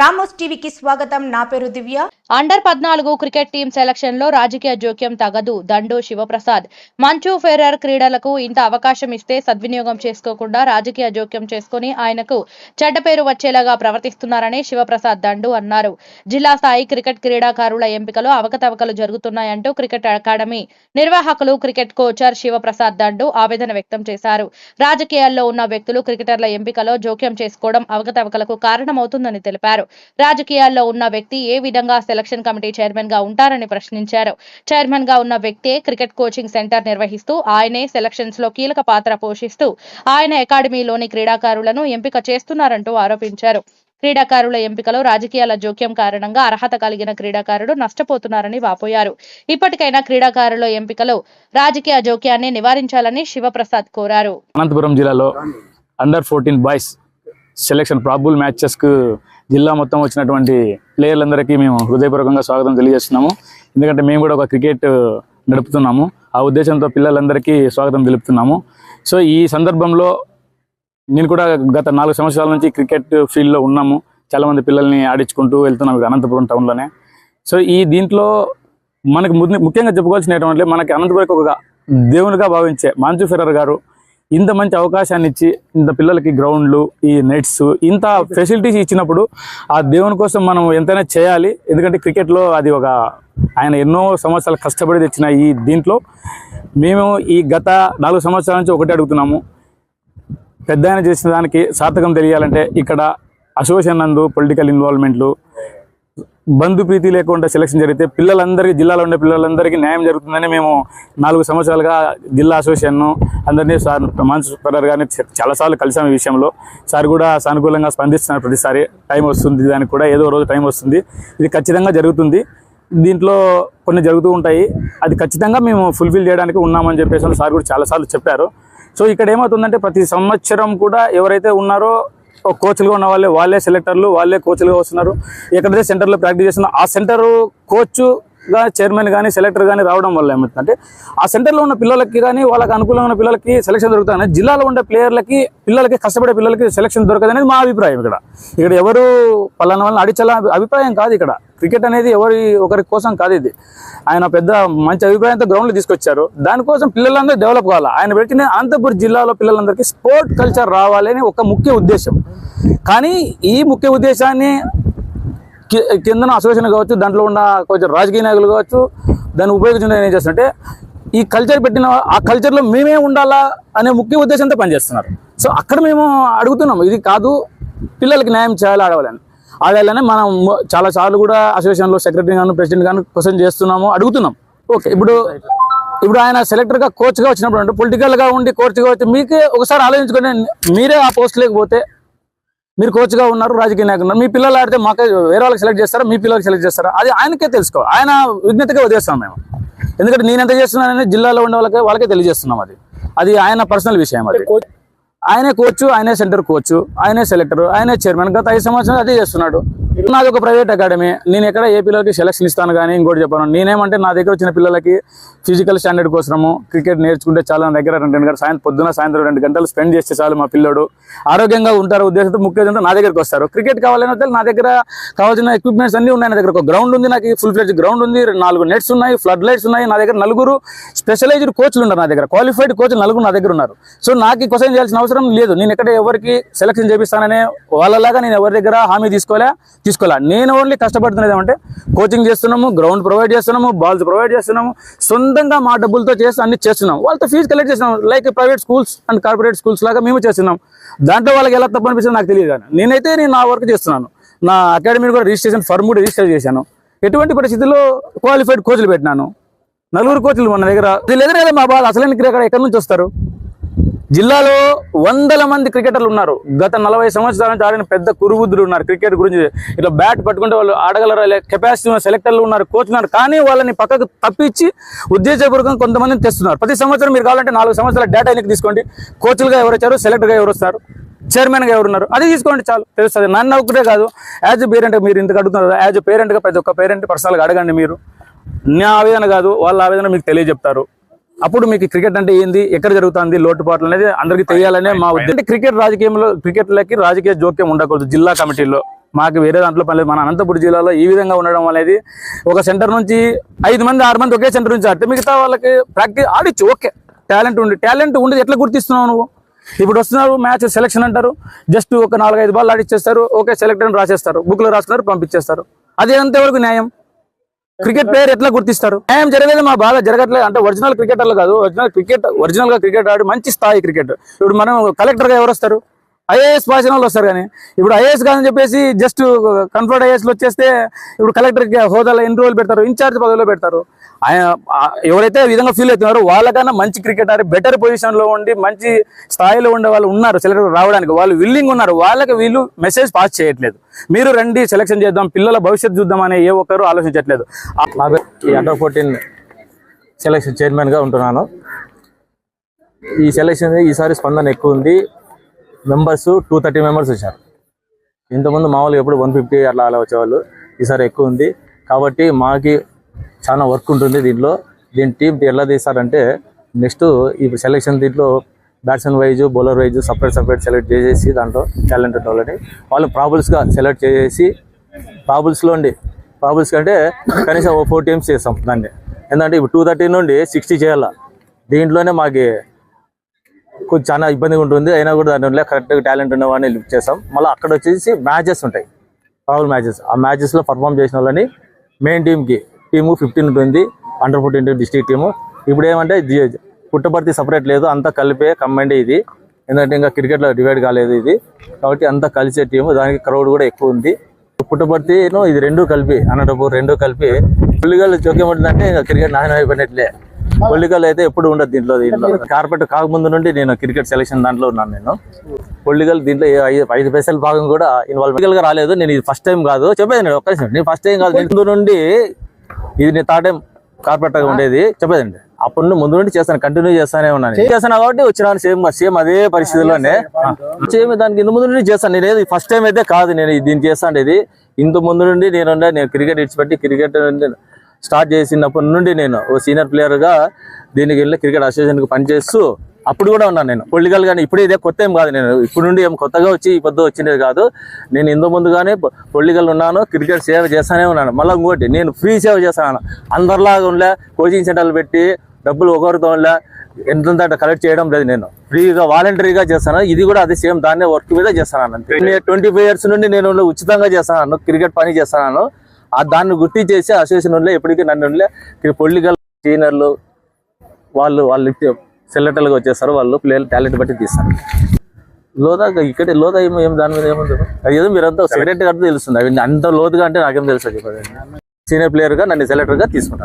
Ramos టీవీకి స్వాగతం. నా పేరు దివ్య. అండర్ పద్నాలుగు క్రికెట్ టీం సెలక్షన్లో రాజకీయ జోక్యం తగదు. దండు శివప్రసాద్. మంచు ఫెర్రర్ క్రీడలకు ఇంత అవకాశం ఇస్తే సద్వినియోగం చేసుకోకుండా రాజకీయ జోక్యం చేసుకుని ఆయనకు చెడ్డ పేరు వచ్చేలాగా ప్రవర్తిస్తున్నారని శివప్రసాద్ దండు అన్నారు. జిల్లా స్థాయి క్రికెట్ క్రీడాకారుల ఎంపికలో అవకతవకలు జరుగుతున్నాయంటూ క్రికెట్ అకాడమీ నిర్వాహకులు క్రికెట్ కోచర్ శివప్రసాద్ దండు ఆవేదన వ్యక్తం చేశారు. రాజకీయాల్లో ఉన్న వ్యక్తులు క్రికెటర్ల ఎంపికలో జోక్యం చేసుకోవడం అవకతవకలకు కారణమవుతుందని తెలిపారు. రాజకీయాల్లో ఉన్న వ్యక్తి ఏ విధంగా సెలక్షన్ కమిటీ చైర్మన్గా ఉంటారని ప్రశ్నించారు. చైర్మన్గా ఉన్న వ్యక్తే క్రికెట్ కోచింగ్ సెంటర్ నిర్వహిస్తూ ఆయనే సెలక్షన్స్లో కీలక పాత్ర పోషిస్తూ ఆయన అకాడమీలోని క్రీడాకారులను ఎంపిక చేస్తున్నారంటూ ఆరోపించారు. క్రీడాకారుల ఎంపికలో రాజకీయాల జోక్యం కారణంగా అర్హత కలిగిన క్రీడాకారుడు నష్టపోతున్నారని వాపోయారు. ఇప్పటికైనా క్రీడాకారుల ఎంపికలో రాజకీయ జోక్యాన్ని నివారించాలని శివప్రసాద్ కోరారు. అనంతపురం జిల్లాలో under fourteen boys selection probable మ్యాచెస్కు జిల్లా మొత్తం వచ్చినటువంటి ప్లేయర్లందరికీ మేము హృదయపూర్వకంగా స్వాగతం తెలియజేస్తున్నాము. ఎందుకంటే మేము కూడా ఒక క్రికెట్ నడుపుతున్నాము. ఆ ఉద్దేశంతో పిల్లలందరికీ స్వాగతం తెలుపుతున్నాము. సో ఈ సందర్భంలో నేను కూడా గత నాలుగు సంవత్సరాల నుంచి క్రికెట్ ఫీల్డ్లో ఉన్నాము. చాలామంది పిల్లల్ని ఆడించుకుంటూ వెళ్తున్నాం అనంతపురం టౌన్లోనే. సో ఈ దీంట్లో మనకు ముందు- ముఖ్యంగా చెప్పుకోవాల్సినటువంటి మనకి అనంతపురం ఒక దేవునిగా భావించే మాంచు ఫెరర్ గారు ఇంత మంచి అవకాశాన్ని ఇచ్చి ఇంత పిల్లలకి గ్రౌండ్లు ఈ నెట్స్ ఇంత ఫెసిలిటీస్ ఇచ్చినప్పుడు ఆ దేవుని కోసం మనం ఎంతైనా చేయాలి. ఎందుకంటే క్రికెట్లో అది ఒక ఆయన ఎన్నో సంవత్సరాలు కష్టపడి తెచ్చిన ఈ దీంట్లో మేము ఈ గత నాలుగు సంవత్సరాల నుంచి ఒకటి అడుగుతున్నాము. పెద్ద ఆయన చేసిన దానికి సార్థకం తెలియాలంటే ఇక్కడ అసోసియేషన్ నందు పొలిటికల్ ఇన్వాల్వ్మెంట్లు బంధు ప్రీతి లేకుండా సెలక్షన్ జరిగితే పిల్లలందరికీ జిల్లాలో ఉండే పిల్లలందరికీ న్యాయం జరుగుతుందని మేము నాలుగు సంవత్సరాలుగా జిల్లా అసోసియేషన్ అందరినీ సార్ మాన్స్ పడారు గారిని చాలాసార్లు కలిసాము ఈ విషయంలో. సార్ కూడా సానుకూలంగా స్పందిస్తున్నారు ప్రతిసారి. టైం వస్తుంది దానికి కూడా ఏదో రోజు టైం వస్తుంది. ఇది ఖచ్చితంగా జరుగుతుంది. దీంట్లో కొన్ని జరుగుతూ ఉంటాయి. అది ఖచ్చితంగా మేము ఫుల్ఫిల్ చేయడానికి ఉన్నామని చెప్పేసి సార్ కూడా చాలాసార్లు చెప్పారు. సో ఇక్కడ ఏమవుతుందంటే ప్రతి సంవత్సరం కూడా ఎవరైతే ఉన్నారో కోచ్లుగా ఉన్న వాళ్ళే వాళ్ళే సెలెక్టర్లు వాళ్ళే కోచ్లుగా వస్తున్నారు. ఎక్కడైతే సెంటర్లో ప్రాక్టీస్ చేస్తున్నా ఆ సెంటర్ కోచ్ చైర్మన్ కానీ సెలెక్టర్ కానీ రావడం వల్ల ఏమవుతుందంటే ఆ సెంటర్లో ఉన్న పిల్లలకి కానీ వాళ్ళకి అనుకూలంగా ఉన్న పిల్లలకి సెలక్షన్ దొరుకుతుంది జిల్లాలో ఉండే ప్లేయర్లకి పిల్లలకి కష్టపడే పిల్లలకి సెలక్షన్ దొరకదనేది మా అభిప్రాయం ఇక్కడ. ఇక్కడ ఎవరు పలానా వాళ్ళని అడిచల అభిప్రాయం కాదు ఇక్కడ. క్రికెట్ అనేది ఎవరి ఒకరి కోసం కాదు ఇది. ఆయన పెద్ద మంచి అభిప్రాయంతో గ్రౌండ్లో తీసుకొచ్చారు. దానికోసం పిల్లలందరూ డెవలప్ కావాలి? ఆయన పెట్టిన అనంతపూర్ జిల్లాలో పిల్లలందరికీ స్పోర్ట్ కల్చర్ రావాలని ఒక ముఖ్య ఉద్దేశం. కానీ ఈ ముఖ్య ఉద్దేశాన్ని కిందన అసోసియేషన్ కావచ్చు దాంట్లో ఉన్న కొంచెం రాజకీయ నాయకులు కావచ్చు దాన్ని ఉపయోగించడం ఏం చేస్తుంటే ఈ కల్చర్ పెట్టిన ఆ కల్చర్లో మేమే ఉండాలా అనే ముఖ్య ఉద్దేశంతో పనిచేస్తున్నారు. సో అక్కడ మేము అడుగుతున్నాం ఇది కాదు పిల్లలకి న్యాయం చేయాలి ఆడవాలని ఆడాలని మనం చాలా సార్లు కూడా అసోసియేషన్లో సెక్రటరీ గాను ప్రెసిడెంట్ గాను క్వశ్చన్ చేస్తున్నాము అడుగుతున్నాం. ఓకే ఇప్పుడు ఇప్పుడు ఆయన సెలెక్టర్గా కోచ్గా వచ్చినప్పుడు అంటే పొలిటికల్గా ఉండి కోచ్గా వచ్చి మీకే ఒకసారి ఆలోచించుకొని మీరే ఆ పోస్ట్ లేకపోతే మీరు కోచ్గా ఉన్నారు రాజకీయ నాయకులు ఉన్నారు. మీ పిల్లలు ఆడితే మాకే వేరే వాళ్ళకి సెలెక్ట్ చేస్తారా? మీ పిల్లలకి సెలెక్ట్ చేస్తారా? అది ఆయనకే తెలుసుకోవాలి. ఆయన విజ్ఞతగా వదిలేస్తాం మేము. ఎందుకంటే నేను ఎంత చేస్తున్నానని జిల్లాలో ఉండే వాళ్ళకి వాళ్ళకే తెలియజేస్తున్నాం అది. అది ఆయన పర్సనల్ విషయం అది. ఆయనే కోచ్ ఆయనే సెంటర్ కోచ్ ఆయనే సెలెక్టర్ ఆయనే చైర్మన్ గత ఐదు సంవత్సరాలు అదే చేస్తున్నాడు. నాది ఒక ప్రైవేట్ అకాడమీ నేను ఎక్కడ ఏ పిల్లలకి సెలక్షన్ ఇస్తాను కానీ ఇంకోటి చెప్పాను. నేనేమంటే నా దగ్గర వచ్చిన పిల్లలకి ఫిజికల్ స్టాండర్డ్ కోసము క్రికెట్ నేర్చుకుంటే చాలా నా దగ్గర రెండు గంటలు సాయంత్రం పొద్దున సాయంత్రం రెండు గంటలు స్పెండ్ చేస్తే చాలు మా పిల్లడు. ఆరోగ్యంగా ఉంటారు ఉద్దేశంతో ముఖ్యంగా నా దగ్గరకు వస్తారు. క్రికెట్ కావాలని వస్తే నా దగ్గర కావాల్సిన ఎక్విప్మెంట్స్ అన్ని ఉన్నాయి నా దగ్గర. ఒక గ్రౌండ్ ఉంది నాకు ఫుల్ ఫ్లెడ్జ్ గ్రౌండ్ ఉంది నాలుగు నెట్స్ ఉన్నాయి ఫ్లడ్ లైట్స్ ఉన్నాయి నా దగ్గర నలుగురు స్పెషలైజ్డ్ కోచ్లు ఉన్నారు నా దగ్గర. క్వాలిఫైడ్ కోచ్లు నలుగురు నా దగ్గర ఉన్నారు. సో నాకు క్వశ్చన్ చేయాల్సిన అవసరం లేదు. నేను ఎక్కడ ఎవరికి సెలక్షన్ చేపిస్తాననే వాళ్ళలాగా నేను ఎవరి దగ్గర హామీ తీసుకోలే. తీసుకోవాలి? నేను ఓన్లీ కష్టపడుతున్నది ఏమంటే కోచింగ్ చేస్తున్నాము గ్రౌండ్ ప్రొవైడ్ చేస్తున్నాము బాల్స్ ప్రొవైడ్ చేస్తున్నాము సొంతంగా మా డబ్బులతో చేసి అన్ని చేస్తున్నాం. వాళ్ళతో ఫీజు కలెక్ట్ చేస్తున్నాం. Like private schools and corporate schools లాగా మేము చేస్తున్నాం. దాంట్లో వాళ్ళకి ఎలా తప్పు అనిపిస్తుంది నాకు తెలియదు కానీ నేనైతే నేను నా వర్క్ చేస్తున్నాను. నా అకాడమీ కూడా రిజిస్ట్రేషన్ ఫర్మ్ కూడా రిజిస్టర్ చేశాను. ఎటువంటి పరిస్థితుల్లో క్వాలిఫైడ్ కోచ్లు పెట్టినాను? నలుగురు కోచ్లు మన దగ్గర. వీళ్ళు ఎదురు మా బాధ? అసలు ఎక్కడ ఎక్కడి నుంచి వస్తారు? జిల్లాలో వందల మంది క్రికెటర్లు ఉన్నారు. గత నలభై సంవత్సరాల నుంచి ఆడిన పెద్ద కురుబుద్ధులు ఉన్నారు క్రికెట్ గురించి. ఇట్లా బ్యాట్ పట్టుకుంటే వాళ్ళు ఆడగలరా? కెపాసిటీ సెలెక్టర్లు ఉన్నారు కోచ్ ఉన్నారు. కానీ వాళ్ళని పక్కకు తప్పించి ఉద్దేశపూర్వకంగా కొంతమందిని తెస్తున్నారు. ప్రతి సంవత్సరం మీరు కావాలంటే నాలుగు సంవత్సరాల డేటా ఎన్నిక తీసుకోండి. కోచ్లుగా ఎవరు వచ్చారు? సెలెక్టర్గా ఎవరు వస్తారు? చైర్మన్గా ఎవరున్నారు అది తీసుకోండి చాలు. తెలుస్తుంది. నన్ను ఒకటే కాదు. యాజ్ ఎ పేరెంట్ మీరు ఇంతకు అడుగుతున్నారు యాజ్ ఎ పేరెంట్గా ప్రతి ఒక్క పేరెంట్ పర్సనల్గా అడగండి మీరు. నా ఆవేదన కాదు. వాళ్ళ ఆవేదన మీకు తెలియజెప్తారు. అప్పుడు మీకు క్రికెట్ అంటే ఏంది? ఎక్కడ జరుగుతుంది? లోటుపాట్లు అనేది అందరికీ తెలియాలనే మా ఉద్దేశం. అంటే క్రికెట్ రాజకీయంలో క్రికెట్లకి రాజకీయ జోక్యం ఉండకూడదు. జిల్లా కమిటీలో మాకు వేరే దాంట్లో పని లేదు. మన అనంతపురం జిల్లాలో ఈ విధంగా ఉండడం అనేది ఒక సెంటర్ నుంచి ఐదు మంది ఆరు మంది ఒకే సెంటర్ నుంచి ఆడితే మిగతా వాళ్ళకి ప్రాక్టీస్ ఆడిచ్చు. ఓకే. టాలెంట్ ఉండి టాలెంట్ ఉండి ఎట్లా గుర్తిస్తున్నావు నువ్వు? ఇప్పుడు వస్తున్నారు మ్యాచ్ సెలక్షన్ అంటారు. జస్ట్ ఒక నాలుగైదు బాల్ ఆడిచ్చేస్తారు. ఓకే సెలెక్ట్ అని రాసేస్తారు. బుక్లో రాస్తున్నారు పంపించేస్తారు. అది ఎంతవరకు న్యాయం? క్రికెట్ ప్లేయర్ ఎట్లా గుర్తిస్తారు? న్యాయం జరిగేది మా బాధ జరగట్లేదు. అంటే ఒరిజినల్ క్రికెటర్లు కాదు ఒరిజినల్ క్రికెట్ ఒరిజినల్గా క్రికెట్ ఆడి మంచి స్థాయి క్రికెట్. ఇప్పుడు మనం కలెక్టర్గా ఎవరు వస్తారు? ఐఏఎస్ పాస్ వాళ్ళు వస్తారు కానీ. ఇప్పుడు ఐఏఎస్ కాదని చెప్పేసి జస్ట్ కన్ఫర్ట్ ఐఏఎస్లో వచ్చేస్తే ఇప్పుడు కలెక్టర్ హోదాలో ఎన్ని రోజులు పెడతారు? ఇన్ఛార్జ్ పదవిలో పెడతారు. ఆయన ఎవరైతే విధంగా ఫీల్ అవుతున్నారో వాళ్ళకన్నా మంచి క్రికెటర్ బెటర్ పొజిషన్లో ఉండి మంచి స్థాయిలో ఉండే వాళ్ళు ఉన్నారు సెలెక్టర్ రావడానికి. వాళ్ళు విల్లింగ్ ఉన్నారు. వాళ్ళకి వీళ్ళు మెసేజ్ పాస్ చేయట్లేదు. మీరు రండి సెలెక్షన్ చేద్దాం పిల్లల భవిష్యత్తు చూద్దాం అనే ఏ ఒక్కరు ఆలోచించట్లేదు. ఈ అండర్ ఫోర్టీన్ సెలక్షన్ చైర్మన్గా ఉంటున్నాను. ఈ సెలక్షన్ ఈసారి స్పందన ఎక్కువ ఉంది. మెంబర్స్ టూ థర్టీ మెంబర్స్ వచ్చారు. ఇంతకుముందు మామూలుగా ఎప్పుడు వన్ ఫిఫ్టీ అట్లా అలా వచ్చేవాళ్ళు. ఈసారి ఎక్కువ ఉంది. కాబట్టి మాకి చాలా వర్క్ ఉంటుంది దీంట్లో. దీని టీం ఎలా తీస్తారంటే నెక్స్ట్ ఇప్పుడు సెలెక్షన్ దీంట్లో batsmen wise bowler wise separate separate select చేసేసి దాంట్లో టాలెంట్ వాళ్ళని వాళ్ళు ప్రాబుల్స్గా సెలెక్ట్ చేసేసి ప్రాబుల్స్లో ఉండి ప్రాబుల్స్ కంటే కనీసం ఓ ఫోర్ టీమ్స్ చేస్తాం దాన్ని. ఎందుకంటే ఇప్పుడు టూ థర్టీ నుండి సిక్స్టీ చేయాలా? దీంట్లోనే మాకు కొంచెం చాలా ఇబ్బందిగా ఉంటుంది. అయినా కూడా దాంట్లో కరెక్ట్గా టాలెంట్ ఉన్న వాడిని లిఫ్ట్ చేస్తాం. మళ్ళీ అక్కడ వచ్చేసి మ్యాచెస్ ఉంటాయి. ప్రాబుల్ మ్యాచెస్ ఆ మ్యాచెస్లో పర్ఫామ్ చేసిన వాళ్ళని మెయిన్ టీమ్కి టీము ఫిఫ్టీన్ ఉంటుంది. అండర్ ఫోర్టీన్ డిస్ట్రిక్ట్ టీము ఇప్పుడు ఏమంటే పుట్టపర్తి సపరేట్ లేదు. అంతా కలిపే కంబైండ్ ఇది. ఎందుకంటే ఇంకా క్రికెట్లో డివైడ్ కాలేదు ఇది. కాబట్టి అంతా కలిసే టీము దానికి క్రౌడ్ కూడా ఎక్కువ ఉంది. పుట్టపర్తిను ఇది రెండు కలిపి అన్నటప్పుడు రెండు కలిపి పుల్లిగల్ జోక్యం ఉంటుందంటే ఇంకా క్రికెట్ నాశనం అయిపోయినట్లే. పొలికల్ అయితే ఎప్పుడు ఉండదు దీంట్లో దీంట్లో. కార్పెట్ కాకముందు నుండి నేను క్రికెట్ సెలెక్షన్ దాంట్లో ఉన్నాను నేను. పొలికల్ దీంట్లో ఐదు ఐదు పైసల భాగం కూడా ఇన్వాల్వ్గా రాలేదు. నేను ఇది ఫస్ట్ టైం కాదు. చెప్పేది నేను ఒక్క నేను ఫస్ట్ టైం కాదు. ముందు నుండి ఇది నేను థర్డ్ టైం కార్పెట్గా ఉండేది. చెప్పేదండి అప్పటి నుండి ముందు నుండి చేస్తాను. కంటిన్యూ చేస్తానే ఉన్నాను చేస్తాను కాబట్టి వచ్చినాను. సేమ్ సేమ్ అదే పరిస్థితిలోనే. సేమ్ దానికి ఇంత ముందు నుండి చేస్తాను. నేను ఏది ఫస్ట్ టైం అయితే కాదు. నేను దీన్ని చేస్తాను. ఇది ఇంత ముందు నుండి నేను ఉండే- నేను క్రికెట్ ఇచ్చిపెట్టి క్రికెట్ స్టార్ట్ చేసినప్పటి నుండి నేను ఓ సీనియర్ ప్లేయర్గా దీనికి వెళ్ళి క్రికెట్ అసోసియేషన్కి పనిచేస్తూ అప్పుడు కూడా ఉన్నాను నేను. పొలిటికల్ గానీ ఇప్పుడు ఇదే కొత్త ఏం కాదు నేను. ఇప్పుడు నుండి ఏం కొత్తగా వచ్చి ఈ పొద్దు వచ్చినది కాదు. నేను ఇంత ముందుగానే పొలిటికల్ ఉన్నాను క్రికెట్ సేవ చేస్తానే ఉన్నాను. మళ్ళీ ఇంకోటి నేను ఫ్రీ సేవ చేస్తాను. అందరిలాగా ఉండే కోచింగ్ సెంటర్లు పెట్టి డబ్బులు ఒకరితో ఉండే ఎంత కలెక్ట్ చేయడం లేదు నేను. ఫ్రీగా వాలంటరీగా చేస్తాను. ఇది కూడా అదే సేమ్ దాన్నే వర్క్ మీద చేస్తాను. ట్వంటీ ఫైవ్ ఇయర్స్ నుండి నేను ఉచితంగా చేస్తాను. క్రికెట్ పని చేస్తాను. ఆ దాన్ని గుర్తించేసి అసోసియేషన్ ఉండే ఎప్పటికీ నన్ను పొలిటికల్ సీనియర్లు వాళ్ళు వాళ్ళు సెలెక్టర్లుగా వచ్చేస్తారు వాళ్ళు ప్లేయర్ టాలెంట్ బట్టి తీస్తారు. లోదా ఇక్కడ లోదా ఏమో ఏం దాని మీద ఏముంది? అది ఏదో మీరంతా సెక్రటరీ గారితో తెలుస్తుంది. అవి అంత లోతుగా అంటే నాకేం తెలుసు చెప్పండి సీనియర్ ప్లేయర్గా నన్ను సెలెక్టర్గా తీసుకుంటాను